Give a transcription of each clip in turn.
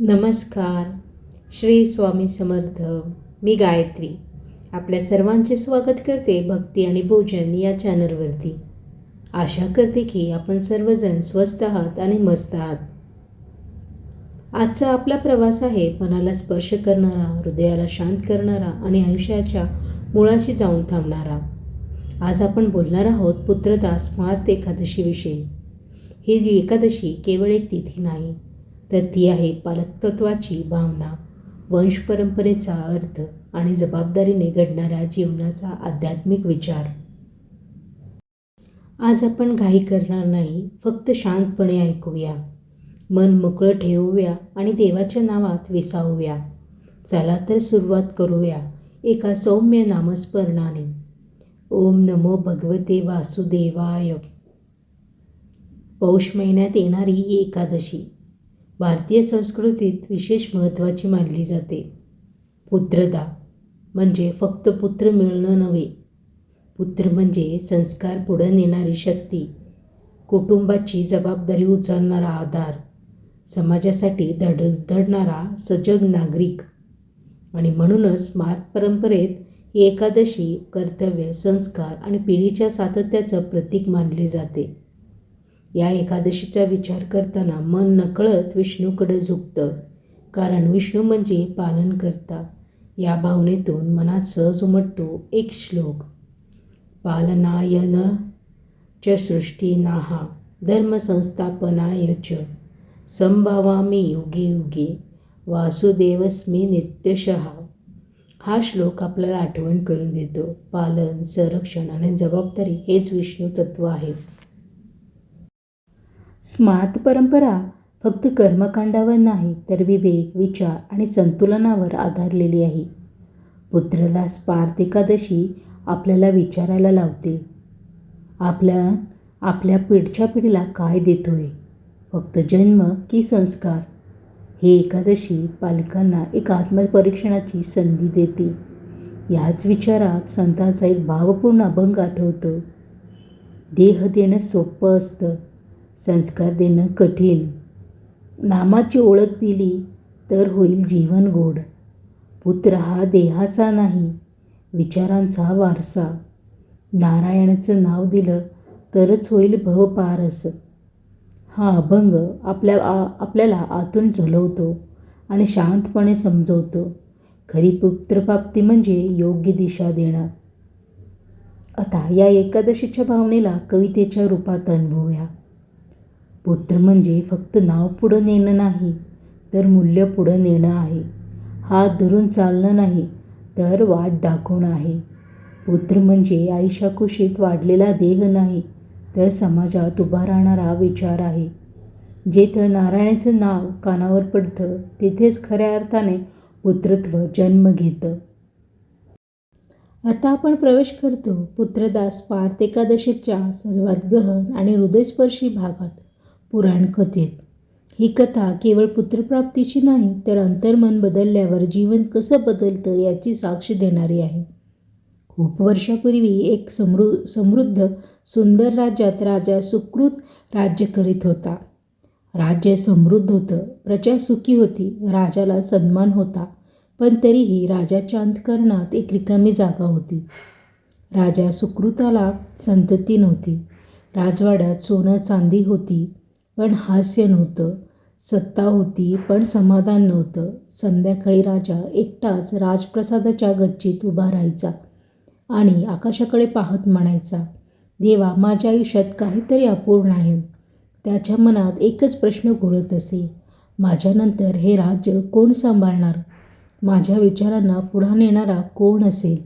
नमस्कार. श्री स्वामी समर्थ. मी गायत्री. आपल्या सर्वांचे स्वागत करते भक्ती आणि भोजन या चॅनलवरती. आशा करते की आपण सर्वजण स्वस्त आहात आणि मस्त आहात. आजचा आपला प्रवास आहे मनाला स्पर्श करणारा हृदयाला शांत करणारा आणि आयुष्याच्या मुळाशी जाऊन थांबणारा. आज आपण बोलणार आहोत पुत्रदास स्मार्त एकादशीविषयी. ही एकादशी केवळ एक तिथी नाही तर ती आहे पालकत्वाची भावना. वंशपरंपरेचा अर्थ आणि जबाबदारीने घडणारा जीवनाचा आध्यात्मिक विचार. आज आपण घाई करणार नाही फक्त शांतपणे ऐकूया. मन मोकळं ठेवूया आणि देवाच्या नावात विसावूया. चला तर सुरुवात करूया एका सौम्य नामस्मरणाने. ओम नमो भगवते वासुदेवाय. पौष महिन्यात येणारी एकादशी. भारतीय संस्कृतीत विशेष महत्त्वाची मानली जाते. पुत्रदा म्हणजे फक्त पुत्र मिळणं नव्हे पुत्र म्हणजे संस्कार पुढं नेणारी शक्ती. कुटुंबाची जबाबदारी उचलणारा आधार समाजासाठी धड धडणारा सजग नागरिक. आणि म्हणूनच मात परंपरेत ही एकादशी कर्तव्य संस्कार आणि पिढीच्या सातत्याचं प्रतीक मानले जाते. या एकादशीचा विचार करताना मन नकळत विष्णूकडे झुकतं. कारण विष्णू म्हणजे पालन करता या भावनेतून मनात सहज उमटतो एक श्लोक. पालनायन च सृष्टीनाहा धर्मसंस्थापनाय च. संभावामी युगे युगे वासुदेवस्मी नित्यशः. हा श्लोक आपल्याला आठवण करून देतो. पालन संरक्षण आणि जबाबदारी हेच विष्णू तत्व आहे स्मार्त परंपरा फक्त कर्मकांडावर नाही तर विवेक विचार आणि संतुलनावर आधारलेली आहे. पुत्रदास पार्थ एकादशी आपल्याला विचारायला लावते. आपल्या आपल्या पिढच्या पिढीला काय देतोय? फक्त जन्म की संस्कार? हे एकादशी पालकांना एक आत्मपरीक्षणाची संधी देते. याच विचारात संतांचा एक भावपूर्ण अभंग आठवतो. देह देणं सोपं असतं. संस्कार देणं कठीण. नामाची ओळख दिली तर होईल जीवन गोड. पुत्र हा देहाचा नाही विचारांचा वारसा. नारायणाचं नाव दिलं तरच होईल भवपारस हा अभंग आपल्या आ आपल्याला आतून झलवतो आणि शांतपणे समजवतो. खरी पुत्रप्राप्ती म्हणजे योग्य दिशा देणं. आता या एकादशीच्या भावनेला कवितेच्या रूपात अनुभवूया. पुत्र म्हणजे फक्त नाव पुढं नेणं नाही तर मूल्य पुढं नेणं आहे. हात धरून चालणं नाही तर वाट दाखवणं आहे. पुत्र म्हणजे आईशा कुशीत वाढलेला देह नाही तर समाजात उभा राहणारा विचार आहे. जेथं नारायणाचं नाव कानावर पडतं तिथेच खऱ्या अर्थाने पुत्रत्व जन्म घेतं. आता आपण प्रवेश करतो पुत्रदास पार्थ एकादशीच्या सर्वात गहन आणि हृदयस्पर्शी भागात. पुराण कथेत. ही कथा केवळ पुत्रप्राप्तीची नाही तर अंतर्मन बदलल्यावर जीवन कसं बदलतं याची साक्ष देणारी आहे. खूप वर्षापूर्वी एक समृ समृद्ध सुंदर राज्यात राजा सुकृत राज्य करीत होता. राज्य समृद्ध होतं प्रजा सुखी होती राजाला सन्मान होता पण तरीही राजाच्या अंतकरणात एक रिकामी जागा होती. राजा सुकृताला संतती नव्हती. राजवाड्यात सोनं चांदी होती. पण हास्य नव्हतं. सत्ता होती पण समाधान नव्हतं. संध्याकाळी राजा एकटाच राजप्रसादाच्या गच्चीत उभा राहायचा आणि आकाशाकडे पाहत म्हणायचा देवा माझ्या आयुष्यात काहीतरी अपूर्ण आहे. त्याच्या मनात एकच प्रश्न घोळत असे. माझ्यानंतर हे राज्य कोण सांभाळणार? माझ्या विचारांना पुढा नेणारा कोण असेल?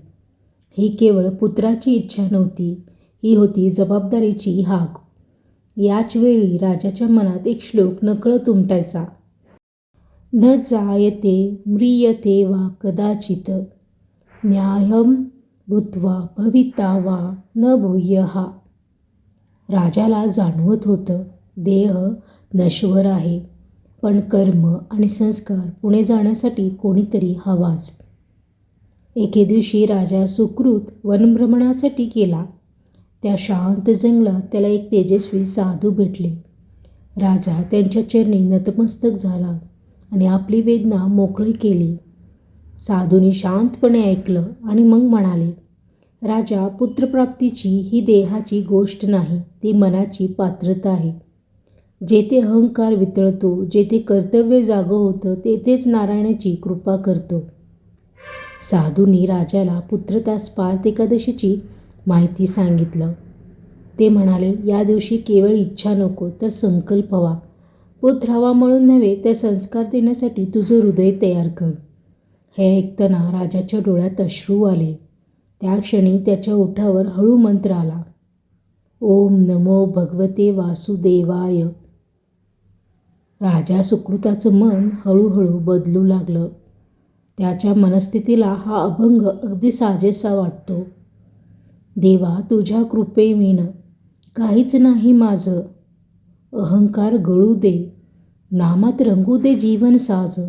ही केवळ पुत्राची इच्छा नव्हती. ही होती जबाबदारीची हाक. याच वेळी राजाच्या मनात एक श्लोक नकळत उमटायचा. न जायते म्रियते वा कदाचित. न्यायम भूत्वा भविता वा न भूय. हा राजाला जाणवत होतं देह नश्वर आहे पण कर्म आणि संस्कार पुणे जाण्यासाठी कोणीतरी हवाच. एके दिवशी राजा सुकृत वनभ्रमणासाठी गेला. त्या शांत जंगलात त्याला एक तेजस्वी साधू भेटले. राजा त्यांच्या चरणी नतमस्तक झाला आणि आपली वेदना मोकळी केली. साधूने शांतपणे ऐकलं आणि मग म्हणाले राजा पुत्रप्राप्तीची ही देहाची गोष्ट नाही ती मनाची पात्रता आहे. जेथे अहंकार वितळतो जेथे कर्तव्य जागं होतं तेथेच नारायणाची कृपा करतो. साधूंनी राजाला पुत्रतास पार्थ एकादशीची माहिती सांगितलं. ते म्हणाले या दिवशी केवळ इच्छा नको तर संकल्प व्हा. पुत्र हवा म्हणून नव्हे तर संस्कार देण्यासाठी तुझं हृदय तयार कर. हे ऐकताना राजाच्या डोळ्यात अश्रू आले. त्या क्षणी त्याच्या ओठावर हळू मंत्र आला. ओम नमो भगवते वासुदेवाय. राजा सुकृताचं मन हळूहळू बदलू लागलं. त्याच्या मनस्थितीला हा अभंग अगदी साजेसा वाटतो. देवा तुझ्या कृपेविण काहीच नाही माझं. अहंकार गळू दे नामात रंगू दे जीवन साज.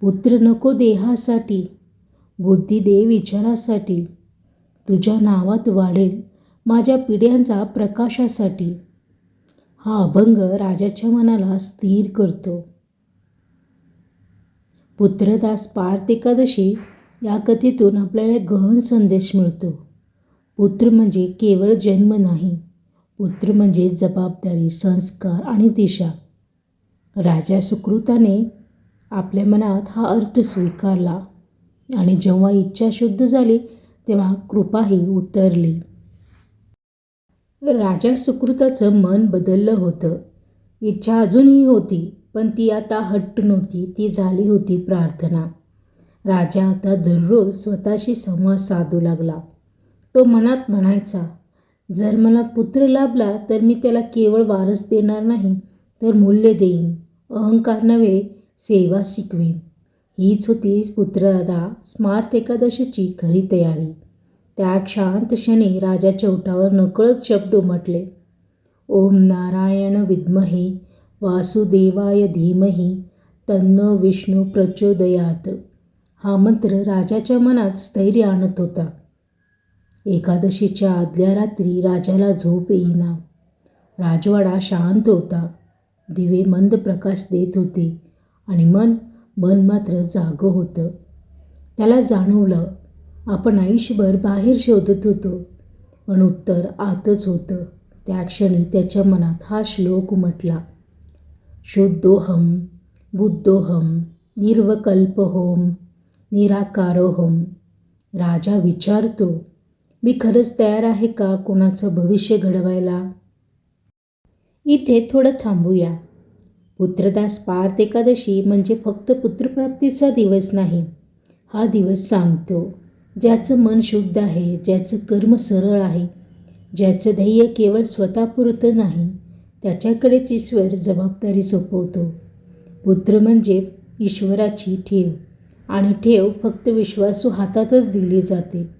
पुत्र नको देहासाठी बुद्धी दे विचारासाठी. तुझ्या नावात वाढेल माझ्या पिढ्यांचा प्रकाशासाठी. हा अभंग राजाच्या मनाला स्थिर करतो. पुत्रदास पार्थ एकादशी या कथेतून आपल्याला गहन संदेश मिळतो. पुत्र म्हणजे केवळ जन्म नाही. पुत्र म्हणजे जबाबदारी संस्कार आणि दिशा. राजा सुकृताने आपल्या मनात हा अर्थ स्वीकारला आणि जेव्हा इच्छा शुद्ध झाली तेव्हा कृपाही उतरली. राजा सुकृताचं मन बदललं होतं. इच्छा अजूनही होती पण ती आता हट्ट नव्हती ती झाली होती प्रार्थना. राजा आता दररोज स्वतःशी संवाद साधू लागला. तो मनात म्हणायचा जर मला पुत्र लाभला तर मी त्याला केवळ वारस देणार नाही तर मूल्य देईन अहंकार नव्हे सेवा शिकवेन. हीच होती पुत्रदा स्मार्त एकादशीची खरी तयारी. त्या शांत क्षणी राजाच्या ओठावर नकळत शब्द उमटले. ओम नारायण विद्महे वासुदेवाय धीमही तन्नो विष्णू प्रचोदयात. हा मंत्र राजाच्या मनात स्थैर्य आणत होता. एकादशीच्या आदल्या रात्री राजाला झोप येईना. राजवाडा शांत होता. दिवे मंद प्रकाश देत होते आणि मन मन मात्र जागं होतं. त्याला जाणवलं आपण आयुष्यभर बाहेर शोधत होतो पण उत्तर आतच होतं. त्या क्षणी त्याच्या मनात हा श्लोक उमटला. शुद्धोहम बुद्धोहम निर्वकल्पहोम निराकारोहम राजा विचारतो मी खरंच तयार आहे का कोणाचं भविष्य घडवायला? इथे थोडं थांबूया. पुत्रदास पार्थ एकादशी म्हणजे फक्त पुत्रप्राप्तीचा दिवस नाही हा दिवस सांगतो. ज्याचं मन शुद्ध आहे ज्याचं कर्म सरळ आहे ज्याचं ध्येय केवळ स्वतःपुरतं नाही त्याच्याकडेच ईश्वर जबाबदारी सोपवतो. पुत्र म्हणजे ईश्वराची ठेव आणि ठेव फक्त विश्वासू हातातच दिली जाते.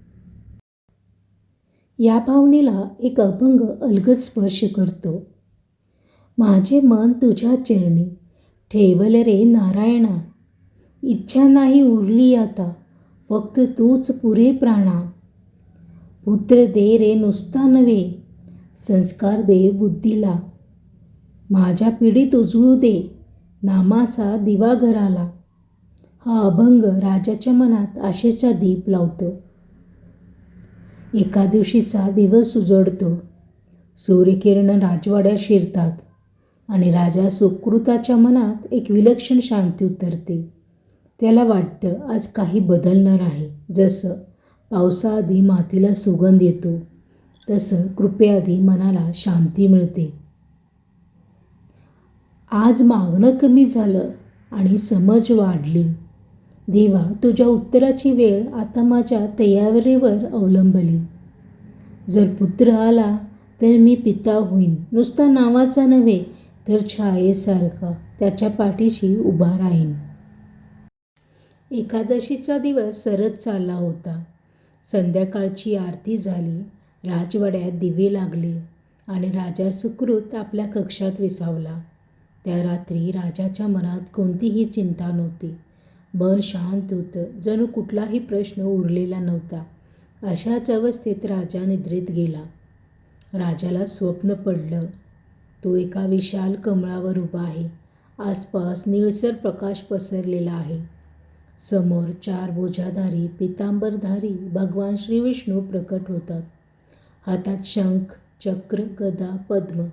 या भावनेला एक अभंग अलगद स्पर्श करतो. माझे मन तुझ्या चरणी ठेवल रे नारायणा. इच्छा नाही उरली आता फक्त तूच पुरे प्राणा. पुत्र दे रे नुसता नव्हे संस्कार दे बुद्धीला. माझ्या पिढीत उजळू दे नामाचा दिवा घराला. हा अभंग राजाच्या मनात आशेचा दीप लावतो. एका दिवशीचा दिवस उजडतो. सूर्यकिरण राजवाड्यात शिरतात आणि राजा सुकृताच्या मनात एक विलक्षण शांती उतरते. त्याला वाटतं आज काही बदलणार आहे. जसं पावसाआधी मातीला सुगंध येतो तसं कृपेआधी मनाला शांती मिळते. आज मागणं कमी झालं आणि समज वाढली. देवा तुझ्या उत्तराची वेळ आता माझ्या तयारीवर अवलंबली. जर पुत्र आला तर मी पिता होईन. नुसता नावाचा नव्हे तर छायेसारखा त्याच्या पाठीशी उभा राहीन. एकादशीचा दिवस सरत चालला होता. संध्याकाळची आरती झाली. राजवाड्यात दिवे लागले आणि राजा सुकृत आपल्या कक्षात विसावला. त्या रात्री राजाच्या मनात कोणतीही चिंता नव्हती. मन शांत होतं. जणू कुठलाही प्रश्न उरलेला नव्हता. अशाच अवस्थेत राजा निद्रेत गेला. राजाला स्वप्न पडलं. तो एका विशाल कमळावर उभा आहे. आसपास निळसर प्रकाश पसरलेला आहे. समोर चार बोजाधारी पितांबरधारी भगवान श्रीविष्णू प्रकट होतात. हातात शंख चक्र गदा पद्म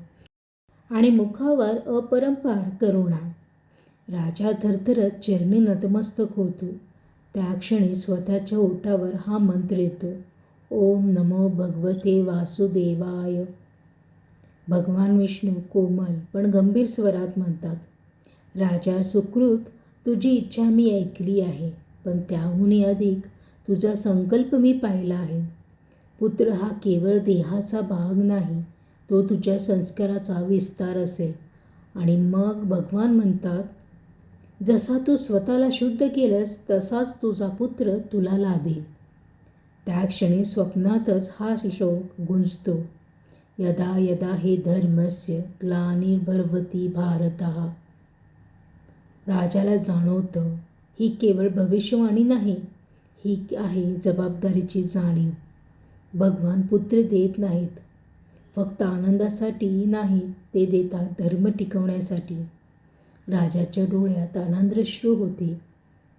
आणि मुखावर अपरंपार करुणा. राजा थरथरत चरणी नतमस्तक होतो. त्या क्षणी स्वतःच्या ओठावर हा मंत्र येतो. ओम नमो भगवते वासुदेवाय. भगवान विष्णू कोमल पण गंभीर स्वरात म्हणतात राजा सुकृत तुझी इच्छा मी ऐकली आहे पण त्याहूनही अधिक तुझा संकल्प मी पाहिला आहे. पुत्र हा केवळ देहाचा भाग नाही तो तुझ्या संस्काराचा विस्तार असेल. आणि मग भगवान म्हणतात जसा तू स्वतःला शुद्ध केलंस तसाच तुझा पुत्र तुला लाभेल. त्या क्षणी स्वप्नातच हा श्लोक गुंजतो. यदा यदा हे धर्मस्य ग्लानिर्भरवती भारत. राजाला जाणवतं ही केवळ भविष्यवाणी नाही ही आहे जबाबदारीची जाणीव. भगवान पुत्र देत नाहीत. फक्त आनंदासाठी नाही ते देतात धर्म टिकवण्यासाठी. राजाच्या डोळ्यात आनंदश्रू होते.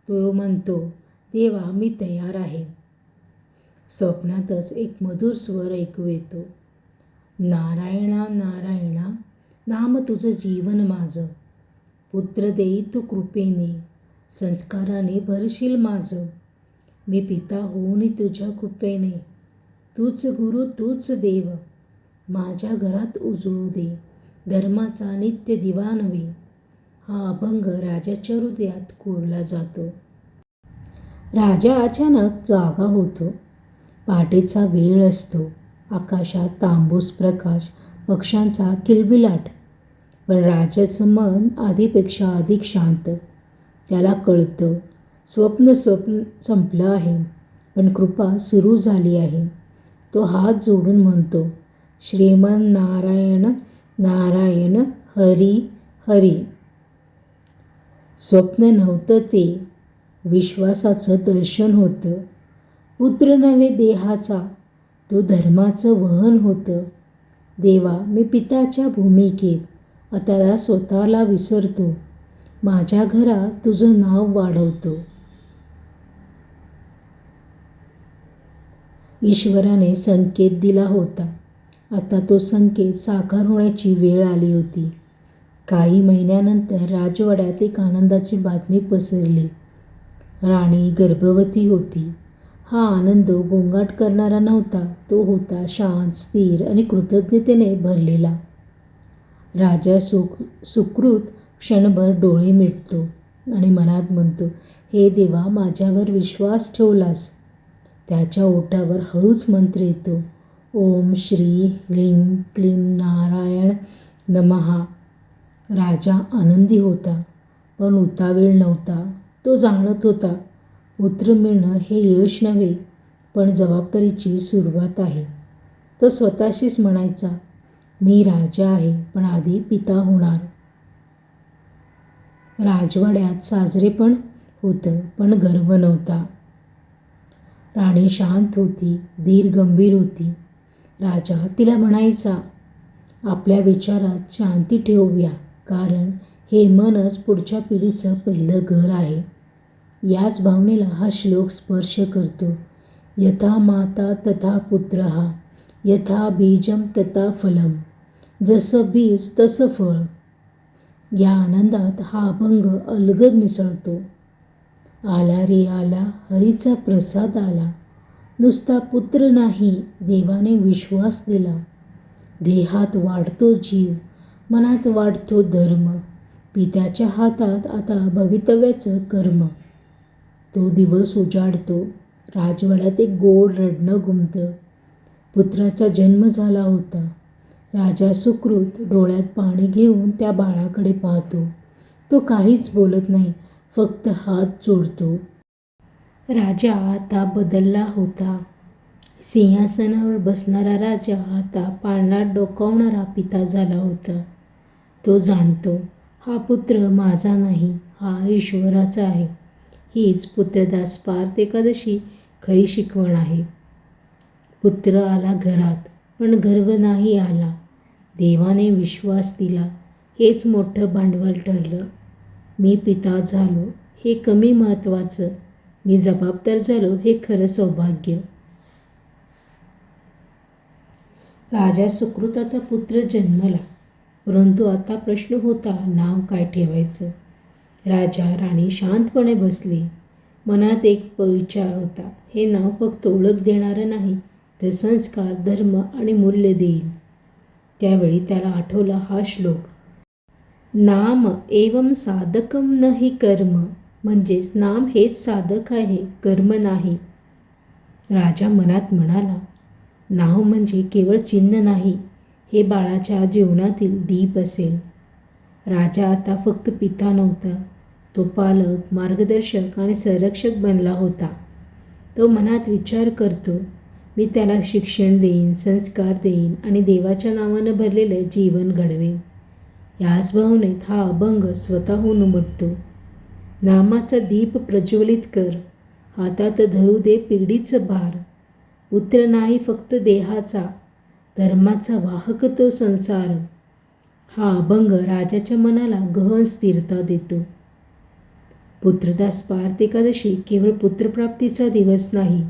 तो म्हणतो देवा मी तयार आहे. स्वप्नातच एक मधुर स्वर ऐकू येतो. नारायणा नारायणा नाम तुझं जीवन माझं. पुत्र देई तू कृपेने. संस्काराने भरशील माझं. मी पिता होऊन तुझ्या कृपेने. तूच गुरु तूच देव. माझ्या घरात उजळू दे. धर्माचा नित्य दिवा नव्हे. हा अभंग राजाच्या हृदयात कोरला जातो. राजा अचानक जागा होतो. पहाटेचा वेळ असतो. आकाशात तांबूस प्रकाश पक्ष्यांचा किलबिलाट. पण राजाचं मन आधीपेक्षा अधिक शांत. त्याला कळतं स्वप्न स्वप्न संपलं आहे पण कृपा सुरू झाली आहे. तो हात जोडून म्हणतो श्रीमन नारायण नारायण हरी हरी. स्वप्न नव्हतं ते. विश्वासाचं दर्शन होतं. पुत्र नव्हे देहाचा तो धर्माचं वहन होतं. देवा मी पिताच्या भूमिकेत आता स्वतःला विसरतो. माझ्या घरात तुझं नाव वाढवतो. ईश्वराने संकेत दिला होता. आता तो संकेत साकार होण्याची वेळ आली होती. काही महिन्यानंतर राजवाड्यात एक आनंदाची बातमी पसरली. राणी गर्भवती होती. हा आनंद गोंगाट करणारा नव्हता तो होता शांत स्थिर आणि कृतज्ञतेने भरलेला. राजा सुख सुकृत क्षणभर डोळे मिटतो आणि मनात म्हणतो हे देवा माझ्यावर विश्वास ठेवलास. त्याच्या ओठावर हळूच मंत्र येतो. ओम श्री ह्रीं क्लीं नारायण नमहा राजा आनंदी होता पण उतावीळ नव्हता. तो जाणत होता पुत्र मिळणं हे यश नव्हे पण जबाबदारीची सुरुवात आहे. तो स्वतःशीच म्हणायचा मी राजा आहे पण आधी पिता होणार. राजवाड्यात साजरे पण होतं पण गर्व नव्हता. राणी शांत होती धीर गंभीर होती. राजा तिला म्हणायचा आपल्या विचारात शांती ठेवूया. कारण हे मनच पुढच्या पिढीचं पहिलं घर आहे. याच भावनेला हा श्लोक स्पर्श करतो. यथा माता तथा पुत्र हा यथा बीजम तथा फलम जसं बीज तसं फळ. या आनंदात हा अभंग अलगद मिसळतो. आला रे आला हरीचा प्रसाद आला. नुसता पुत्र नाही देवाने विश्वास दिला. देहात वाढतो जीव मनात वाढतो धर्म. पित्याच्या हातात आता भवितव्याचं कर्म. तो दिवस उजाडतो. राजवाड्यात एक गोड रडणं घुमतं. पुत्राचा जन्म झाला होता. राजा सुकृत डोळ्यात पाणी घेऊन त्या बाळाकडे पाहतो. तो काहीच बोलत नाही फक्त हात जोडतो. राजा आता बदलला होता. सिंहासनावर बसणारा राजा आता पाळणात डोकावणारा पिता झाला होता. तो जाणतो हा पुत्र माझा नाही हा ईश्वराचा आहे. हीच पुत्रदास पार्थ एकादशी खरी शिकवण आहे. पुत्र आला घरात पण गर्व नाही आला. देवाने विश्वास दिला हेच मोठं भांडवल ठरलं. मी पिता झालो हे कमी महत्त्वाचं. मी जबाबदार झालो हे खरं सौभाग्य. राजा सुकृताचा पुत्र जन्मला. परंतु आता प्रश्न होता नाव काय ठेवायचं? राजा राणी शांतपणे बसली. मनात एक विचार होता हे नाव फक्त ओळख देणारं नाही तर संस्कार धर्म आणि मूल्य देईल. त्यावेळी त्याला आठवला हा श्लोक. नाम एवम साधकम ही कर्म म्हणजेच नाम हेच साधक आहे कर्म नाही. राजा मनात म्हणाला नाव म्हणजे केवळ चिन्ह नाही हे बाळाच्या जीवनातील दीप असेल. राजा आता फक्त पिता नव्हता. तो पालक मार्गदर्शक आणि संरक्षक बनला होता. तो मनात विचार करतो मी त्याला शिक्षण देईन संस्कार देईन आणि देवाच्या नावानं भरलेलं जीवन घडवेन. याच भावनेत हा अभंग स्वतःहून उमटतो. नामाचा दीप प्रज्वलित कर. हातात धरू दे पिढीचं भार. पुत्र नाही फक्त देहाचा धर्माचा वाहक तो संसार. हा अभंग राजाच्या मनाला गहन स्थिरता देतो. पुत्रदास पार्थ एकादशी केवळ पुत्रप्राप्तीचा दिवस नाही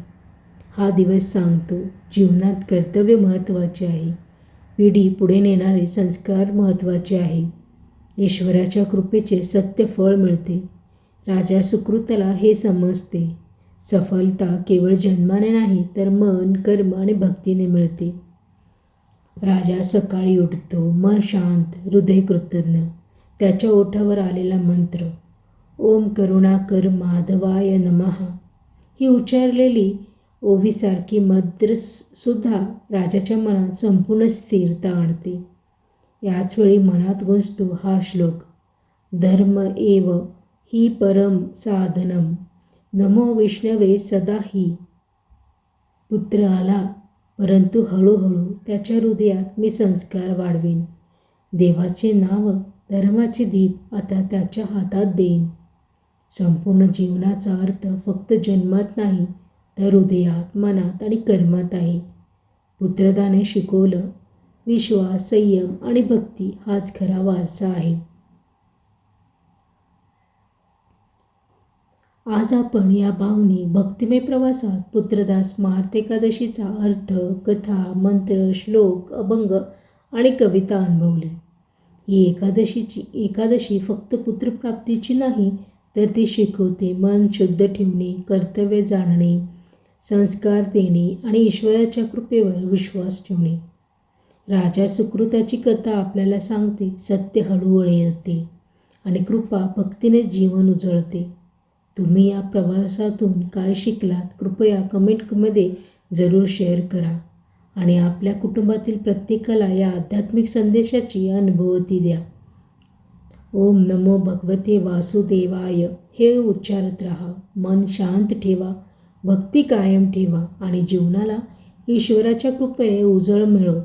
हा दिवस सांगतो जीवनात कर्तव्य महत्त्वाचे आहे. पिढी पुढे नेणारे संस्कार महत्त्वाचे आहे. ईश्वराच्या कृपेचे सत्य फळ मिळते. राजा सुकृतला हे समजते. सफलता केवळ जन्माने नाही तर मन कर्म आणि भक्तीने मिळते. राजा सकाळी उठतो मन शांत हृदय कृतज्ञ. त्याच्या ओठावर आलेला मंत्र ओम करुणाकर माधवाय नमहा ही उच्चारलेली ओवीसारखी मद्र सुद्धा राजाच्या मनात संपूर्ण स्थिरता आणते. याच वेळी मनात गुंजतो हा श्लोक धर्म एव ही परम साधनम. नमो विष्णवे सदा ही. पुत्र आला परंतु हळूहळू त्याच्या हृदयात मी संस्कार वाढवीन. देवाचे नाव धर्माचे दीप आता त्याच्या हातात देईन. संपूर्ण जीवनाचा अर्थ फक्त जन्मात नाही तर हृदयात मनात आणि कर्मात आहे. पुत्रदाने शिकवलं विश्वास संयम आणि भक्ती हाच खरा वारसा आहे. आज आपण या भावनी भक्तिमय प्रवासात पुत्रदास मार्त एकादशीचा अर्थ कथा मंत्र श्लोक अभंग आणि कविता अनुभवली. ही एकादशीची एकादशी फक्त पुत्रप्राप्तीची नाही तर ती शिकवते मन शुद्ध ठेवणे कर्तव्य जाणणे संस्कार देणे आणि ईश्वराच्या कृपेवर विश्वास ठेवणे. राजा सुकृताची कथा आपल्याला सांगते सत्य हळूहळू येते आणि कृपा भक्तीने जीवन उजळते. तुम्ही या प्रवासातून काय शिकलात कृपया कमेंटमध्ये जरूर शेअर करा. आणि आपल्या कुटुंबातील प्रत्येकाला या आध्यात्मिक संदेशाची अनुभूती द्या. ओम नमो भगवते वासुदेवाय. हे उच्चारत राहा. मन शांत ठेवा. भक्ती कायम ठेवा. आणि जीवनाला ईश्वराच्या कृपेने उजळ मिळव.